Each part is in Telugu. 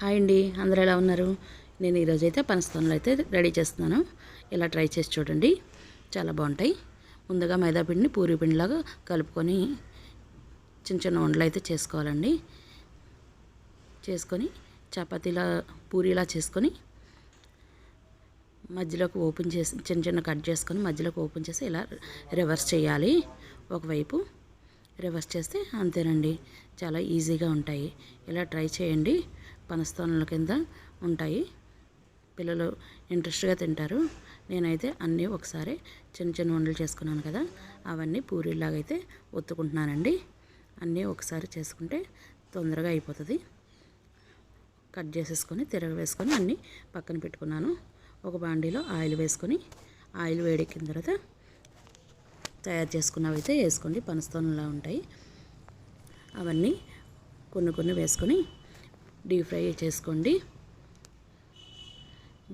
హాయ్ అండి అందరూ ఎలా ఉన్నారు? నేను ఈరోజు అయితే పనస్తోనలు అయితే రెడీ చేస్తున్నాను. ఇలా ట్రై చేసి చూడండి చాలా బాగుంటాయి. ముందుగా మైదాపిండిని పూరి పిండిలాగా కలుపుకొని చిన్న చిన్న వండలు అయితే చేసుకోవాలండి. చేసుకొని చపాతీలా పూరిలా చేసుకొని మధ్యలోకి ఓపెన్ చేసి చిన్న చిన్న కట్ చేసుకొని మధ్యలోకి ఓపెన్ చేసి ఇలా రివర్స్ చేయాలి. ఒకవైపు రివర్స్ చేస్తే అంతేనండి చాలా ఈజీగా ఉంటాయి. ఇలా ట్రై చేయండి. పనస్తోనల కింద ఉంటాయి. పిల్లలు ఇంట్రెస్ట్గా తింటారు. నేనైతే అన్నీ ఒకసారి చిన్న చిన్న వంటలు చేసుకున్నాను కదా అవన్నీ పూరీలాగైతే ఒత్తుకుంటున్నానండి. అన్నీ ఒకసారి చేసుకుంటే తొందరగా అయిపోతుంది. కట్ చేసేసుకొని తిరగ వేసుకొని అన్నీ పక్కన పెట్టుకున్నాను. ఒక బాండీలో ఆయిల్ వేసుకొని ఆయిల్ వేడెక్కిన తర్వాత తయారు చేసుకున్నవి అయితే వేసుకోండి. పనస్తోనలా ఉంటాయి. అవన్నీ కొన్ని కొన్ని వేసుకొని డీప్ ఫ్రై చేసుకోండి.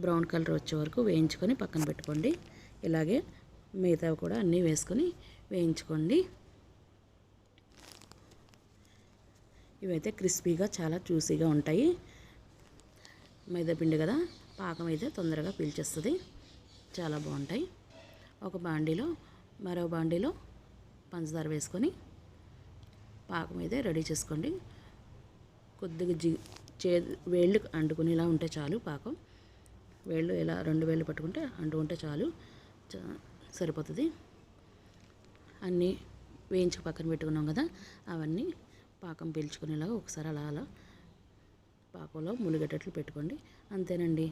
బ్రౌన్ కలర్ వచ్చే వరకు వేయించుకొని పక్కన పెట్టుకోండి. ఇలాగే మిగతా కూడా అన్నీ వేసుకొని వేయించుకోండి. ఇవైతే క్రిస్పీగా చాలా జ్యూసీగా ఉంటాయి. మైదా పిండి కదా పాకం అయితే తొందరగా పీల్చేస్తుంది. చాలా బాగుంటాయి. ఒక బాండీలో మరో బాండీలో పంచదార వేసుకొని పాకం అయితే రెడీ చేసుకోండి. కొద్దిగా జి చే వేళ్ళు అంటుకునేలా ఉంటే చాలు పాకం. వేళ్ళు ఇలా రెండు వేళ్ళు పట్టుకుంటే అంటుకుంటే చాలు. సరిపోతుంది. అన్నీ వేయించి పక్కన పెట్టుకున్నాం కదా అవన్నీ పాకం పీల్చుకునేలాగా ఒకసారి అలా అలా పాకంలో ములిగేటట్లు పెట్టుకోండి. అంతేనండి.